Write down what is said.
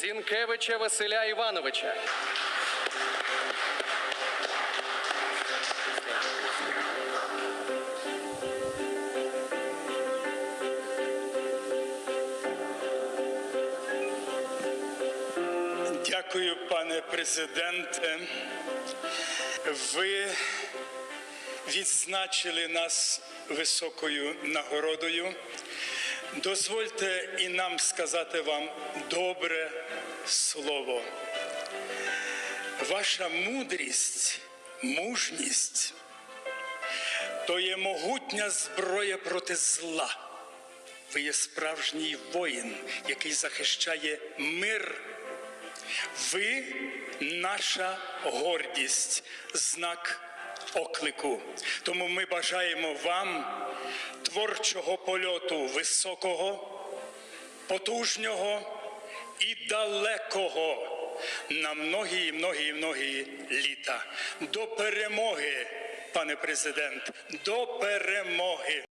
Зінкевича Василя Івановича. Дякую, пане президенте. Ви відзначили нас високою нагородою. Дозвольте і нам сказати вам добре слово. Ваша мудрість, мужність то є могутня зброя проти зла. Ви є справжній воїн, який захищає мир. Ви наша гордість, знак оклику. Тому ми бажаємо вам творчого польоту високого, потужнього і далекого на многі, многі, многі літа. До перемоги, пане президент, до перемоги.